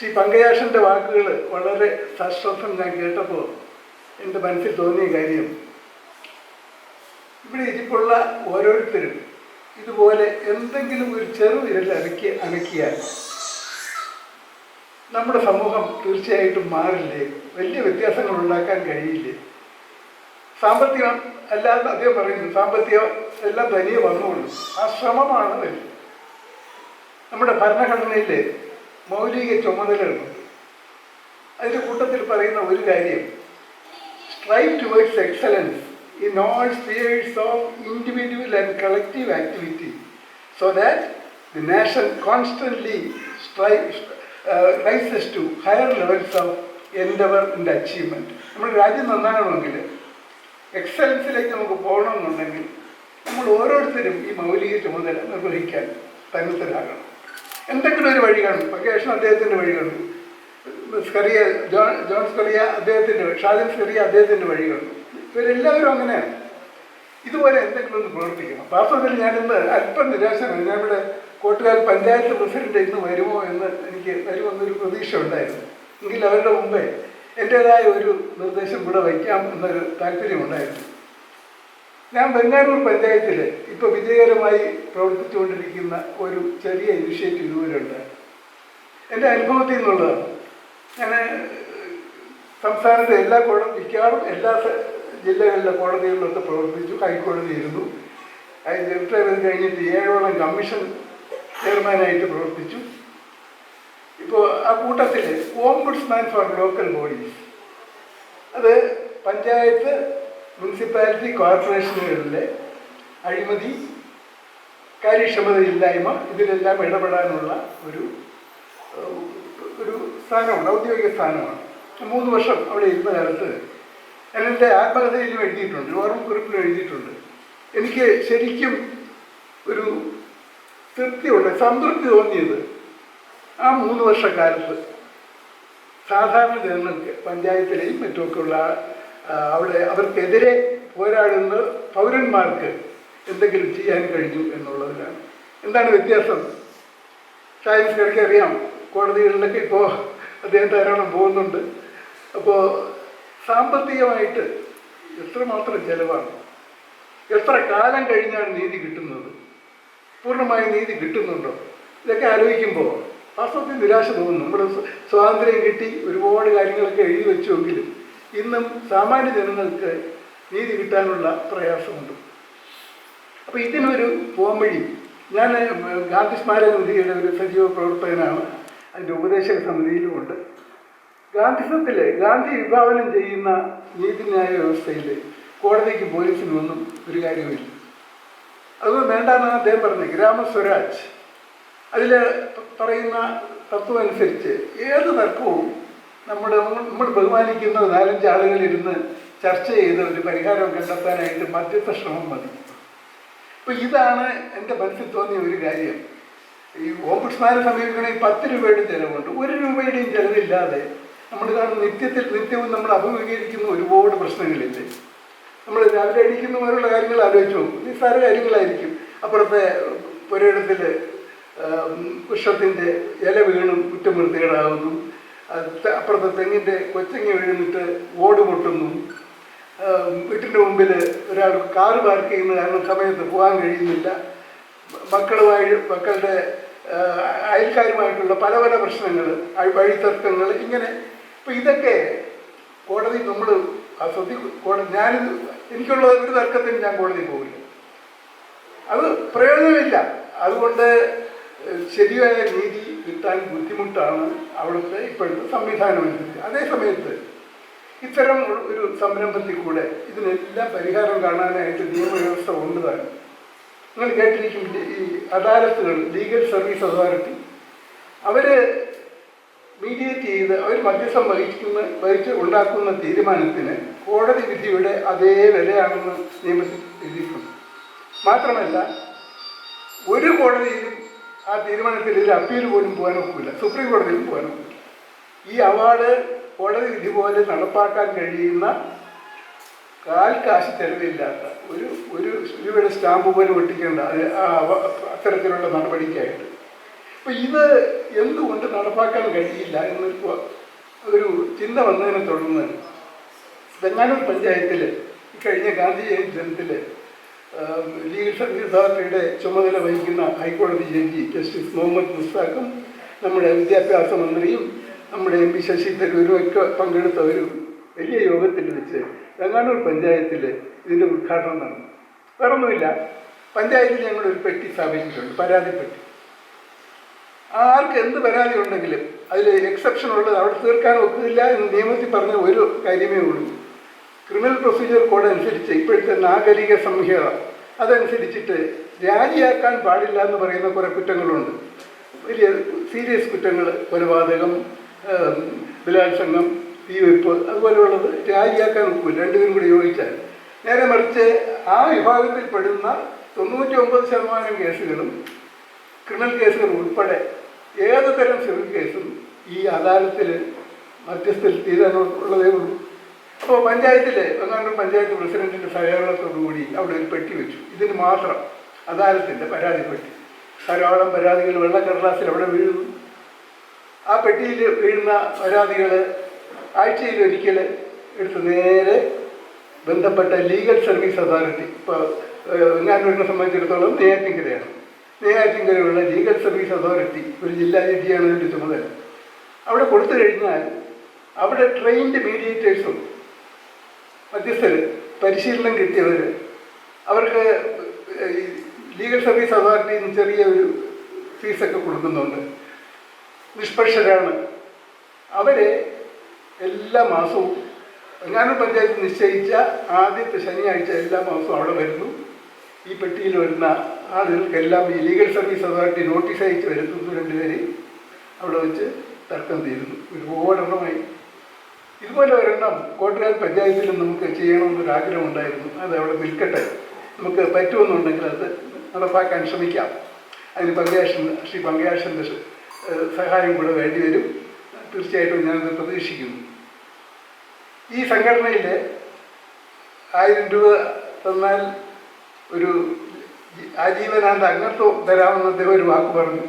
ശ്രീ പങ്കജാഷന്റെ വാക്കുകൾ വളരെ സശ്രദ്ധം ഞാൻ കേട്ടപ്പോൾ എന്റെ മനസ്സിൽ തോന്നിയ കാര്യം. ഇവിടെ ഇരിപ്പുള്ള ഓരോരുത്തരും ഇതുപോലെ എന്തെങ്കിലും ഒരു ചെറു വിരൽ അനക്കി അനക്കിയാൽ നമ്മുടെ സമൂഹം തീർച്ചയായിട്ടും മാറില്ലേ? വലിയ വ്യത്യാസങ്ങൾ ഉണ്ടാക്കാൻ കഴിയില്ലേ? സാമ്പത്തികം അല്ലാതെ അദ്ദേഹം പറയുന്നു സാമ്പത്തികം എല്ലാം തനിയെ വന്നുകൊണ്ട് ആ ശ്രമമാണ് നമ്മുടെ ഭരണഘടനയിൽ മൗലിക ചുമതലകളുണ്ട് അതിന്റെ കൂട്ടത്തിൽ പറയുന്ന ഒരു കാര്യം strive towards excellence in all spheres of individual and collective activity so that the nation constantly strive rises to higher levels of endeavour ഇന്റെ അച്ചീവ്മെന്റ് നമ്മുടെ രാജ്യം നന്നാകണമെങ്കിൽ എക്സലൻസിലേക്ക് നമുക്ക് പോകണമെന്നുണ്ടെങ്കിൽ നമ്മൾ ഓരോരുത്തരും ഈ മൗലിക ചുമതല നിർവഹിക്കാൻ തന്നിത്തരാകണം എന്തെങ്കിലും ഒരു വഴി കാണും. വക്കേഷൻ അദ്ദേഹത്തിന്റെ വഴി കാണും. സ്കറിയ ജോൺ ജോൺ സ്കറിയ അദ്ദേഹത്തിന്റെ ഷാദിൻ സ്കറിയ അദ്ദേഹത്തിന്റെ വഴി കാണും. ഇവരെല്ലാവരും അങ്ങനെയാണ് ഇതുപോലെ എന്തെങ്കിലും ഒന്ന് പ്രവർത്തിക്കണം. വാസ്തവത്തിൽ ഞാനിന്ന് അല്പം നിരാശനാണ്. ഇവിടെ കോട്ടുകാൽ പഞ്ചായത്ത് പ്രസിഡന്റ് ഇന്ന് വരുമോ എന്ന് എനിക്ക് വരുമെന്നൊരു പ്രതീക്ഷ ഉണ്ടായിരുന്നു. എങ്കിൽ അവരുടെ മുമ്പേ എന്റേതായ ഒരു നിർദ്ദേശം ഇവിടെ വയ്ക്കാം എന്നൊരു താല്പര്യമുണ്ടായിരുന്നു. ഞാൻ ബംഗാരൂർ പഞ്ചായത്തിൽ ഇപ്പോൾ വിജയകരമായി പ്രവർത്തിച്ചുകൊണ്ടിരിക്കുന്ന ഒരു ചെറിയ ഇനിഷ്യേറ്റീവ് ഇതുവരെയുണ്ട് എന്റെ അനുഭവത്തിൽ നിന്നുള്ളതാണ്. ഞാൻ സംസ്ഥാനത്തെ എല്ലാ കോടതി മിക്കവാറും എല്ലാ ജില്ലകളിലെ കോടതികളിലൊക്കെ പ്രവർത്തിച്ചു ഹൈക്കോടതി ഇരുന്നു. റിട്ടയർ കഴിഞ്ഞിട്ട് ഏഴോളം കമ്മീഷൻ ചെയർമാനായിട്ട് പ്രവർത്തിച്ചു. ഇപ്പോൾ ആ കൂട്ടത്തിൽ ഓംബുഡ്സ്മാൻ ഫോർ ലോക്കൽ ബോഡീസ് അത് പഞ്ചായത്ത് മുനിസിപ്പാലിറ്റി കോർപ്പറേഷനുകളിലെ അഴിമതി കാര്യക്ഷമതയില്ലായ്മ ഇതിലെല്ലാം ഇടപെടാനുള്ള ഒരു ഒരു സ്ഥാനമാണ് ഔദ്യോഗിക സ്ഥാനമാണ്. മൂന്ന് വർഷം അവിടെ ഇരുന്ന കാലത്ത് ഞാൻ എന്റെ ആത്മകഥയിലും എഴുതിയിട്ടുണ്ട് ഓർമ്മക്കുറിപ്പിലും എഴുതിയിട്ടുണ്ട്. എനിക്ക് ശരിക്കും ഒരു തൃപ്തിയുണ്ട് സംതൃപ്തി തോന്നിയത് ആ മൂന്ന് വർഷക്കാലത്ത് സാധാരണ ജനങ്ങൾക്ക് പഞ്ചായത്തിലെയും മറ്റുമൊക്കെയുള്ള അവിടെ അവർക്കെതിരെ പോരാടുന്ന പൗരന്മാർക്ക് എന്തെങ്കിലും ചെയ്യാൻ കഴിഞ്ഞു എന്നുള്ളതിനാണ് എന്താണ് വ്യത്യാസം? സയൻസ് കിടക്കി അറിയാം. കോടതികളിലൊക്കെ ഇപ്പോൾ അദ്ദേഹം ധാരാളം പോകുന്നുണ്ട്. അപ്പോൾ സാമ്പത്തികമായിട്ട് എത്രമാത്രം ചെലവാണ്? എത്ര കാലം കഴിഞ്ഞാണ് നീതി കിട്ടുന്നത്? പൂർണമായ നീതി കിട്ടുന്നുണ്ടോ? ഇതൊക്കെ ആലോചിക്കുമ്പോൾ വാസ്തവത്തിൽ നിരാശ തോന്നുന്നു നമ്മുടെ സ്വാതന്ത്ര്യം കിട്ടി ഒരുപാട് കാര്യങ്ങളൊക്കെ എഴുതി വെച്ചുവെങ്കിലും ഇന്നും സാമാന്യ ജനങ്ങൾക്ക് നീതി കിട്ടാനുള്ള പ്രയാസമുണ്ട്. അപ്പോൾ ഇതിനൊരു പോംവഴി. ഞാൻ ഗാന്ധി സ്മാരക നിധിയുടെ ഒരു സജീവ പ്രവർത്തകനാണ്. അതിന്റെ ഉപദേശക സമിതിയിലുമുണ്ട്. ഗാന്ധിസത്തിൽ ഗാന്ധി വിഭാവനം ചെയ്യുന്ന നീതിന്യായ വ്യവസ്ഥയിൽ കോടതിക്ക് പോലീസിനൊന്നും ഒരു കാര്യമില്ല അത് വേണ്ടെന്നാണ് അദ്ദേഹം പറഞ്ഞത്. ഗ്രാമസ്വരാജ് അതിൽ പറയുന്ന തത്വമനുസരിച്ച് ഏത് തർക്കവും നമ്മുടെ നമ്മൾ ബഹുമാനിക്കുന്ന നാലഞ്ച് ആളുകളിരുന്ന് ചർച്ച ചെയ്ത് ഒരു പരിഹാരം കണ്ടെത്താനായിട്ട് മധ്യസ്ഥ ശ്രമം മതി. അപ്പം ഇതാണ് എന്റെ മനസ്സിൽ തോന്നിയ ഒരു കാര്യം. ഈ ഓംബുഡ്സ്മാനെ സമീപിക്കണമെങ്കിൽ പത്ത് രൂപയുടെ ചിലവുണ്ട്. ഒരു രൂപയുടെയും ചിലവില്ലാതെ നമ്മൾ കാണുന്ന നിത്യത്തിൽ നിത്യവും നമ്മൾ അഭിമുഖീകരിക്കുന്ന ഒരുപാട് പ്രശ്നങ്ങളില്ലേ? നമ്മൾ രാവിലെ അടിക്കുന്ന പോലുള്ള കാര്യങ്ങൾ ആലോചിച്ച് നോക്കും. നിസ്സാര കാര്യങ്ങളായിരിക്കും. അപ്പുറത്തെ പുരയിടത്തിൽ വൃക്ഷത്തിന്റെ ഇല വീണും കുറ്റമൃത്തികളാകുന്നു അപ്പുറത്തെ തെങ്ങിന്റെ കൊച്ചങ്ങ വീണിട്ട് ഓട് പൊട്ടുന്നു. വീട്ടിന്റെ മുമ്പിൽ ഒരാൾ കാറ് പാർക്ക് ചെയ്യുന്ന കാരണം സമയത്ത് പോകാൻ കഴിയുന്നില്ല. മക്കളുമായി മക്കളുടെ അയൽക്കാരുമായിട്ടുള്ള പല പല പ്രശ്നങ്ങൾ വഴിത്തർക്കങ്ങൾ ഇങ്ങനെ. ഇപ്പം ഇതൊക്കെ കോടതി നമ്മൾ അസതി കോടതി ഞാൻ എനിക്കുള്ള ഒരു തർക്കത്തിന് ഞാൻ കോടതി പോകില്ല. അത് പ്രയോജനമില്ല. അതുകൊണ്ട് ശരിയായ നീതി കിട്ടാൻ ബുദ്ധിമുട്ടാണ് അവിടുത്തെ ഇപ്പോഴത്തെ സംവിധാനം അനുസരിച്ച്. അതേ സമയത്ത് ഇത്തരം ഒരു- സംരംഭത്തിൽ കൂടെ ഇതിനെല്ലാം പരിഹാരം കാണാനായിട്ട് നിയമവ്യവസ്ഥ ഉണ്ട് നിങ്ങൾ കേട്ടിരിക്കും ഈ അദാലത്തുകൾ ലീഗൽ സർവീസ് അതോറിറ്റി. അവർ മീഡിയേറ്റ് ചെയ്ത് അവർ മധ്യസ്ഥം വഹിക്കുന്ന വഹിച്ച് ഉണ്ടാക്കുന്ന തീരുമാനത്തിന് കോടതി വിധിയുടെ അതേ വിലയാണെന്ന് നിയമത്തിൽ എഴുതിയിട്ടുണ്ട്. മാത്രമല്ല ഒരു കോടതിയിലും ആ തീരുമാനത്തിൽ ഇതിൽ അപ്പീൽ പോലും പോകാൻ ഒക്കില്ല. സുപ്രീം കോടതിയിൽ പോകാൻ ഒക്കില്ല. ഈ അവാർഡ് കോടതി വിധി പോലെ നടപ്പാക്കാൻ കഴിയുന്ന കാൽ കാശ് ചെലവില്ലാത്ത ഒരു ഒരു രൂപയുടെ സ്റ്റാമ്പ് പോലും ഒട്ടിക്കേണ്ട അത് അത്തരത്തിലുള്ള നടപടിക്കായിട്ട്. അപ്പം ഇത് എന്തുകൊണ്ട് നടപ്പാക്കാൻ കഴിയില്ല എന്നൊരു ഒരു ചിന്ത വന്നതിനെ തുടർന്ന് വെങ്ങാനൂർ പഞ്ചായത്തിൽ കഴിഞ്ഞ ഗാന്ധി ജയന്തി ദിനത്തിൽ ലീഗൽ അതോറിറ്റിയുടെ ചുമതല വഹിക്കുന്ന ഹൈക്കോടതി ജഡ്ജി ജസ്റ്റിസ് മുഹമ്മദ് മുസ്താഖും നമ്മുടെ വിദ്യാഭ്യാസ മന്ത്രിയും നമ്മുടെ എം പി ശശി തരൂരും ഒക്കെ പങ്കെടുത്ത ഒരു വലിയ യോഗത്തിൽ വെച്ച് വെങ്ങാനൂർ പഞ്ചായത്തിൽ ഇതിന്റെ ഉദ്ഘാടനം നടന്നു. വേറൊന്നുമില്ല. പഞ്ചായത്തിൽ ഞങ്ങളൊരു പെട്ടി സ്ഥാപിച്ചിട്ടുണ്ട് പരാതി പെട്ടി. ആർക്ക് എന്ത് പരാതി ഉണ്ടെങ്കിലും അതിൽ എക്സെപ്ഷൻ ഉള്ളത് അവിടെ തീർക്കാൻ ഒക്കില്ല എന്ന് നിയമത്തിൽ പറഞ്ഞ ഒരു കാര്യമേ ഉള്ളൂ. ക്രിമിനൽ പ്രൊസീജിയർ കോഡ് അനുസരിച്ച് ഇപ്പോഴത്തെ നാഗരിക സംഹിത അതനുസരിച്ചിട്ട് രാജിയാക്കാൻ പാടില്ല എന്ന് പറയുന്ന കുറേ കുറ്റങ്ങളുണ്ട്. വലിയ സീരിയസ് കുറ്റങ്ങൾ കൊലപാതകം ബലാത്സംഗം തീവെപ്പ് അതുപോലെയുള്ളത് രാജിയാക്കാൻ ഒക്കില്ല. രണ്ടുപേരും കൂടി യോജിച്ചാൽ. നേരെ മറിച്ച് ആ വിഭാഗത്തിൽ പെടുന്ന തൊണ്ണൂറ്റി ശതമാനം കേസുകളും ക്രിമിനൽ കേസുകൾ ഉൾപ്പെടെ ഏത് തരം സിവിൽ കേസും ഈ അദാലത്തിൽ മധ്യസ്ഥൽ തീരാനുള്ളതേ ഉള്ളൂ. അപ്പോൾ പഞ്ചായത്തിലെ ഒന്നാണ്ട് പഞ്ചായത്ത് പ്രസിഡന്റിന്റെ സഹകരണത്തോടുകൂടി അവിടെ ഒരു പെട്ടി വെച്ചു. ഇതിന് മാത്രം അദാലത്തിന്റെ പരാതി പെട്ടി. ധാരാളം പരാതികൾ വെള്ളക്കടലാസിൽ അവിടെ വീഴുന്നു. ആ പെട്ടിയിൽ വീഴുന്ന പരാതികൾ ആഴ്ചയിൽ ഒരിക്കൽ എടുത്ത് നേരെ ബന്ധപ്പെട്ട ലീഗൽ സർവീസ് അതോറിറ്റി. ഇപ്പോൾ വെങ്ങാനൂരിനെ സംബന്ധിച്ചിടത്തോളം നെയ്യാറ്റിങ്കരയാണ് നെയ്യാറ്റിങ്കരയുള്ള ലീഗൽ സർവീസ് അതോറിറ്റി ഒരു ജില്ലാ ജഡ്ജിയാണ് ഇതിന്റെ ചുമതല. അവിടെ കൊടുത്തു കഴിഞ്ഞാൽ അവിടെ ട്രെയിൻഡ് മീഡിയേറ്റേഴ്സും മധ്യസ്ഥർ പരിശീലനം കിട്ടിയവർ അവർക്ക് ലീഗൽ സർവീസ് അതോറിറ്റിയിൽ ചെറിയ ഒരു ഫീസൊക്കെ കൊടുക്കുന്നുണ്ട്. നിഷ്പക്ഷരാണ്. അവരെ എല്ലാ മാസവും എങ്ങാനും പഞ്ചായത്ത് നിശ്ചയിച്ച ആദ്യത്തെ ശനിയാഴ്ച എല്ലാ മാസവും അവിടെ വരുന്നു. ഈ പെട്ടിയിൽ വരുന്ന ആളുകൾക്കെല്ലാം ഈ ലീഗൽ സർവീസ് അതോറിറ്റി നോട്ടീസ് അയച്ച് വരുത്തുന്നു രണ്ടുപേരെയും അവിടെ വെച്ച് തർക്കം തീരുന്നു. ഒരുപാടെണ്ണമായി. ഇതുപോലെ ഒരെണ്ണം കോട്ടയാൽ പഞ്ചായത്തിൽ നമുക്ക് ചെയ്യണമെന്നൊരു ആഗ്രഹം ഉണ്ടായിരുന്നു അത് അവിടെ നിൽക്കട്ടെ. നമുക്ക് പറ്റുമെന്നുണ്ടെങ്കിൽ അത് നടപ്പാക്കാൻ ശ്രമിക്കാം. അതിന് പങ്കാശൻ ശ്രീ പങ്കാശന്റെ സഹായം കൂടെ വേണ്ടി വരും. തീർച്ചയായിട്ടും ഞാനത് പ്രതീക്ഷിക്കുന്നു. ഈ സംഘടനയിൽ ആയിരം രൂപ തന്നാൽ ഒരു ആജീവനാന്ത അംഗത്വം തരാമെന്ന് അദ്ദേഹം ഒരു വാക്ക് പറഞ്ഞു.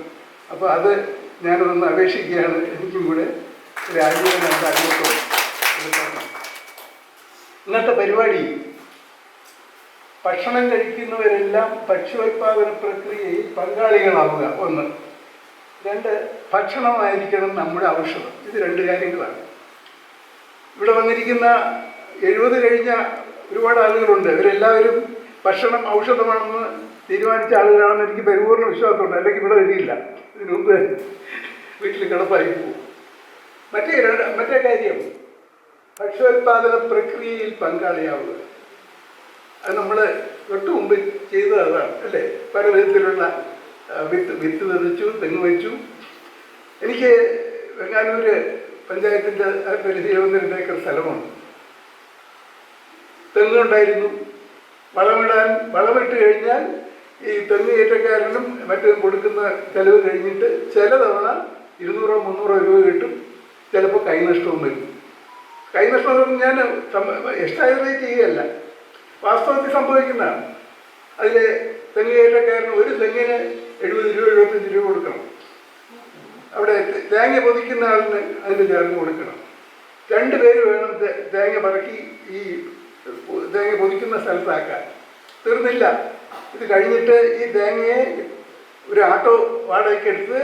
അപ്പോൾ അത് ഞാനതൊന്ന് അപേക്ഷിക്കുകയാണ്. എനിക്കും കൂടെ ഒരു ആജീവനാന്ത അംഗത്വം ഇന്നത്തെ പരിപാടി. ഭക്ഷണം കഴിക്കുന്നവരെല്ലാം ഭക്ഷ്യോത്പാദന പ്രക്രിയയിൽ പങ്കാളികളാവുക ഒന്ന്. രണ്ട് ഭക്ഷണമായിരിക്കണം നമ്മുടെ ഔഷധം ഇത് രണ്ട് കാര്യങ്ങളാണ്. ഇവിടെ വന്നിരിക്കുന്ന എഴുപത് കഴിഞ്ഞ ഒരുപാട് ആളുകളുണ്ട്. ഇവരെല്ലാവരും ഭക്ഷണം ഔഷധമാണെന്ന് തീരുമാനിച്ച ആളുകളാണെന്ന് എനിക്ക് പരിപൂർണ വിശ്വാസമുണ്ട്. അല്ലെങ്കിൽ ഇവിടെ വരില്ല ഇതിനു മുമ്പ് വീട്ടിൽ കിടപ്പായി പോകും. മറ്റേ മറ്റേ കാര്യം. ഭക്ഷ്യോത്പാദന പ്രക്രിയയിൽ പങ്കാളിയാവുക. അത് നമ്മൾ തൊട്ട് മുമ്പ് ചെയ്തത് അതാണ് അല്ലേ? പല വിധത്തിലുള്ള വിത്ത് വിത്ത് വിതച്ചു തെങ്ങ് വെച്ചു. എനിക്ക് വെങ്ങാനൂര് പഞ്ചായത്തിന്റെ ഒന്ന് രണ്ട് ഏക്കർ സ്ഥലമുണ്ട്. തെങ്ങുണ്ടായിരുന്നു. വളമിടാൻ വളമിട്ട് കഴിഞ്ഞാൽ ഈ തെങ്ങ് ഏറ്റക്കാരനും മറ്റും കൊടുക്കുന്ന ചിലവ് കഴിഞ്ഞിട്ട് ചില തവണ ഇരുന്നൂറോ മുന്നൂറോ രൂപ കിട്ടും. ചിലപ്പോൾ കൈനഷ്ടവും വരും. കൈനഷ്ടം ഞാൻ എക്സ്ട്രാജറേറ്റ് ചെയ്യുകയല്ല. വാസ്തവത്തിൽ സംഭവിക്കുന്നതാണ്. അതിൽ തെങ്ങ് കയറ്റക്കാരന് ഒരു തെങ്ങിന് എഴുപത് രൂപ എഴുപത്തഞ്ച് രൂപ കൊടുക്കണം. അവിടെ തേങ്ങ പൊതിക്കുന്ന ആളിന് അതിന് ചേർന്ന് കൊടുക്കണം. രണ്ട് പേര് വേണം തേങ്ങ പറക്കി ഈ തേങ്ങ പൊതിക്കുന്ന സ്ഥലത്താക്കാൻ. തീർന്നില്ല. ഇത് കഴിഞ്ഞിട്ട് ഈ തേങ്ങയെ ഒരു ആട്ടോ വാടകയ്ക്ക് എടുത്ത്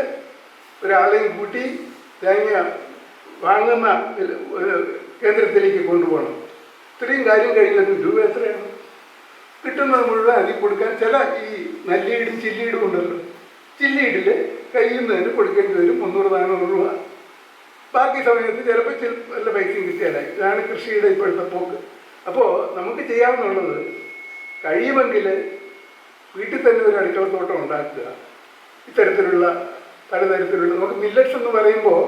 ഒരാളെയും കൂട്ടി തേങ്ങ വാങ്ങുന്ന കേന്ദ്രത്തിലേക്ക് കൊണ്ടുപോകണം. ഇത്രയും കാര്യം കഴിഞ്ഞിട്ട് രൂപ എത്രയാണ്? കിട്ടുന്നത് മുഴുവൻ അതിൽ കൊടുക്കാൻ ചില ഈ നല്ലീടും ചില്ലീടും ഉണ്ടല്ലോ. ചില്ലീടിൽ കഴിയുന്നതിന് കൊടുക്കേണ്ടി വരും മുന്നൂറ് നാനൂറ് രൂപ. ബാക്കി സമയത്ത് ചിലപ്പോൾ ചില നല്ല പൈസയും കിട്ടിയാലായി. ഇതാണ് കൃഷിയുടെ ഇപ്പോഴത്തെ പോക്ക്. അപ്പോൾ നമുക്ക് ചെയ്യാമെന്നുള്ളത് കഴിയുമെങ്കിൽ വീട്ടിൽ തന്നെ ഒരു അടുക്കളത്തോട്ടം ഉണ്ടാക്കുക. ഇത്തരത്തിലുള്ള പലതരത്തിലുള്ള നമുക്ക് മില്ലറ്റ്സ് എന്ന് പറയുമ്പോൾ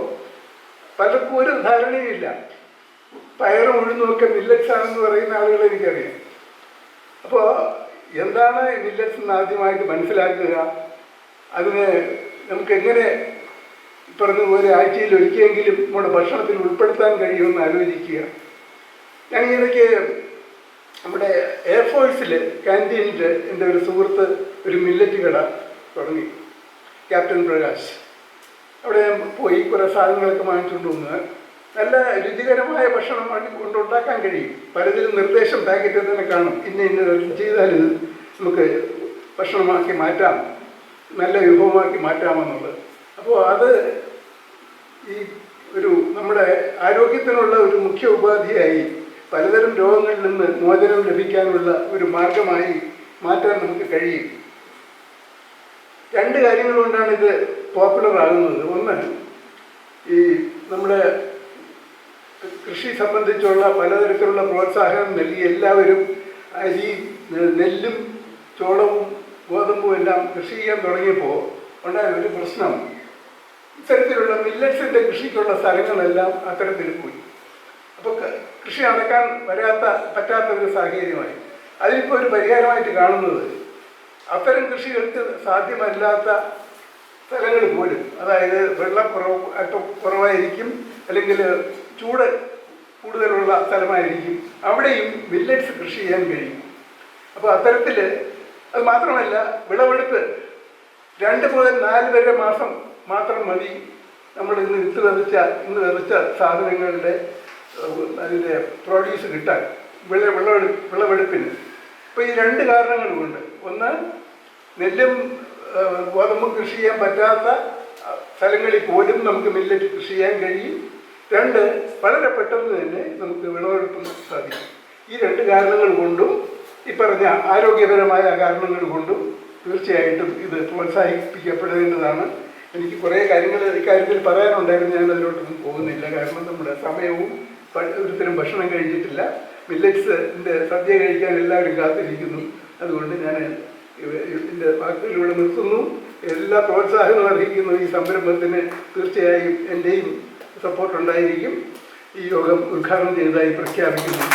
പലർക്കും ഒരു ധാരണയുമില്ല പയറും ഉഴുന്നുമൊക്കെ മില്ലറ്റ്സ് ആണെന്ന് പറയുന്ന ആളുകളെ എനിക്കറിയാം. അപ്പോൾ എന്താണ് മില്ലറ്റ്സ് എന്ന് ആദ്യമായിട്ട് മനസ്സിലാക്കുക? അതിന് നമുക്ക് എങ്ങനെ പറഞ്ഞതുപോലെ ആഴ്ചയിൽ ഒരിക്കലെങ്കിലും നമ്മുടെ ഭക്ഷണത്തിൽ ഉൾപ്പെടുത്താൻ കഴിയുമെന്ന് ആലോചിക്കുക. ഞാൻ ഇടയ്ക്ക് നമ്മുടെ എയർഫോഴ്സിൽ ക്യാന്റീനിൽ എന്റെ ഒരു സുഹൃത്ത് ഒരു മില്ലറ്റ് കട തുടങ്ങി. ക്യാപ്റ്റൻ പ്രകാശ് അവിടെ പോയി കുറേ സാധനങ്ങളൊക്കെ വാങ്ങിച്ചുകൊണ്ട് വന്ന് നല്ല രുചികരമായ ഭക്ഷണം കൊണ്ടുണ്ടാക്കാൻ കഴിയും. പലതിലും നിർദ്ദേശം പാക്കറ്റിൽ തന്നെ കാണും. ഇന്ന ഇന്ന ചെയ്താൽ ഇത് നമുക്ക് ഭക്ഷണമാക്കി മാറ്റാം. നല്ല വിഭവമാക്കി മാറ്റാമെന്നുള്ളത്. അപ്പോൾ അത് ഈ ഒരു നമ്മുടെ ആരോഗ്യത്തിനുള്ള ഒരു മുഖ്യ ഉപാധിയായി പലതരം രോഗങ്ങളിൽ നിന്ന് മോചനം ലഭിക്കാനുള്ള ഒരു മാർഗമായി മാറ്റാൻ നമുക്ക് കഴിയും. രണ്ട് കാര്യങ്ങൾ കൊണ്ടാണ് ഇത് പോപ്പുലർ ആകുന്നത് ഒന്ന് ഈ നമ്മുടെ കൃഷി സംബന്ധിച്ചുള്ള പലതരത്തിലുള്ള പ്രോത്സാഹനം നൽകി എല്ലാവരും അരി നെല്ലും ചോളവും ഗോതമ്പും എല്ലാം കൃഷി ചെയ്യാൻ തുടങ്ങിയപ്പോൾ ഉണ്ടായ ഒരു പ്രശ്നം. ഇത്തരത്തിലുള്ള മില്ലറ്റ്സിന്റെ കൃഷിക്കുള്ള സ്ഥലങ്ങളെല്ലാം അത്തരത്തിൽ പോയി. അപ്പോൾ കൃഷി നടക്കാൻ വരാത്ത പറ്റാത്ത ഒരു സാഹചര്യമായി. അതിനിപ്പോൾ ഒരു പരിഹാരമായിട്ട് കാണുന്നത് അത്തരം കൃഷികൾക്ക് സാധ്യമല്ലാത്ത സ്ഥലങ്ങൾ പോലും. അതായത് വെള്ളക്കുറവ് അല്പം കുറവായിരിക്കും അല്ലെങ്കിൽ ചൂട് കൂടുതലുള്ള സ്ഥലമായിരിക്കും. അവിടെയും മില്ലറ്റ്സ് കൃഷി ചെയ്യാൻ കഴിയും. അപ്പോൾ അത്തരത്തിൽ അത് മാത്രമല്ല വിളവെടുപ്പ് രണ്ട് മുതൽ നാല് വരെ മാസം മാത്രം മതി. നമ്മൾ ഇന്ന് വിത്ത് വിതച്ച ഇന്ന് വിതച്ച സാധനങ്ങളുടെ അതിന്റെ പ്രൊഡ്യൂസ് കിട്ടാൻ വിള വിളവെടുപ്പ് വിളവെടുപ്പിന്. അപ്പോൾ ഈ രണ്ട് കാരണങ്ങളുമുണ്ട് ഒന്ന് നെല്ലും ഗോതമ്പും കൃഷി ചെയ്യാൻ പറ്റാത്ത സ്ഥലങ്ങളിൽ പോലും നമുക്ക് മില്ലറ്റ് കൃഷി ചെയ്യാൻ കഴിയും. രണ്ട് വളരെ പെട്ടെന്ന് തന്നെ നമുക്ക് വിളവെടുപ്പ് സാധിക്കും. ഈ രണ്ട് കാരണങ്ങൾ കൊണ്ടും ഈ പറഞ്ഞ ആരോഗ്യപരമായ കാരണങ്ങൾ കൊണ്ടും തീർച്ചയായിട്ടും ഇത് പ്രോത്സാഹിപ്പിക്കപ്പെടേണ്ടതാണ്. എനിക്ക് കുറേ കാര്യങ്ങൾ ഇക്കാര്യത്തിൽ പറയാനുണ്ടായിരുന്നു ഞാൻ അതിലോട്ടൊന്നും പോകുന്നില്ല. കാരണം നമ്മുടെ സമയവും ഒരുത്തരം ഭക്ഷണം കഴിഞ്ഞിട്ടില്ല. മില്ലറ്റ്സിന്റെ സദ്യ കഴിക്കാൻ എല്ലാവരും കാത്തിരിക്കുന്നു. അതുകൊണ്ട് ഞാൻ ഇതിന്റെ വാക്കുകളിലൂടെ നിർത്തുന്നു. എല്ലാ പ്രോത്സാഹനവും അർഹിക്കുന്നു ഈ സംരംഭത്തിന്. തീർച്ചയായും എന്റെയും സപ്പോർട്ട് ഉണ്ടായിരിക്കും. ഈ യോഗം ഉദ്ഘാടനം ചെയ്തതായി പ്രഖ്യാപിക്കുന്നു.